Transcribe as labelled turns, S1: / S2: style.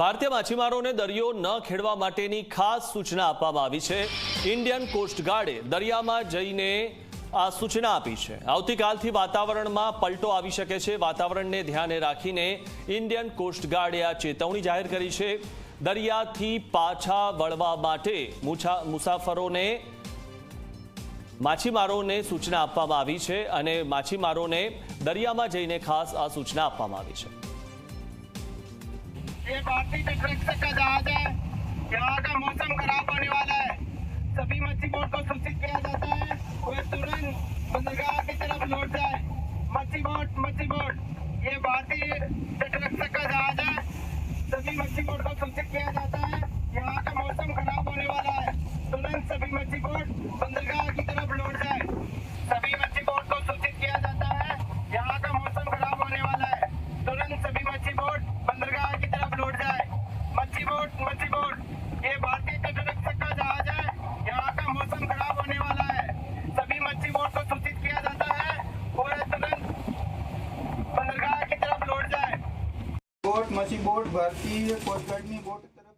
S1: ભારતીય માછીમારોને દરિયો ન ખેડવા માટેની ખાસ સૂચના આપવામાં આવી છે. ઇન્ડિયન કોસ્ટગાર્ડે દરિયામાં જઈને આ સૂચના આપી છે. આવતીકાલથી વાતાવરણમાં પલટો આવી શકે છે. વાતાવરણને ધ્યાને રાખીને ઇન્ડિયન કોસ્ટગાર્ડે આ ચેતવણી જાહેર કરી છે. દરિયાથી પાછા વળવા માટે મુસાફરોને, માછીમારોને સૂચના આપવામાં આવી છે અને માછીમારોને દરિયામાં જઈને ખાસ આ સૂચના આપવામાં આવી છે.
S2: ये भारतीय तटरक्षक का जहाज है यहाँ का मौसम खराब होने वाला है सभी मच्छी बोट को सूचित किया जाता है वे तुरंत बंदरगाह की तरफ लौट जाए मच्छी बोट मच्छी बोट मुंशी बोर्ड ये भारतीय तटरक्षक का जहाज़ है, यहाँ का मौसम खराब होने वाला है। सभी मच्छी बोर्ड को सूचित किया जाता है और तुरंत बंदरगाह की तरफ़ लौट जाए। बोट मच्छी बोर्ड, भारतीय कोस्ट गार्ड बोट तरफ़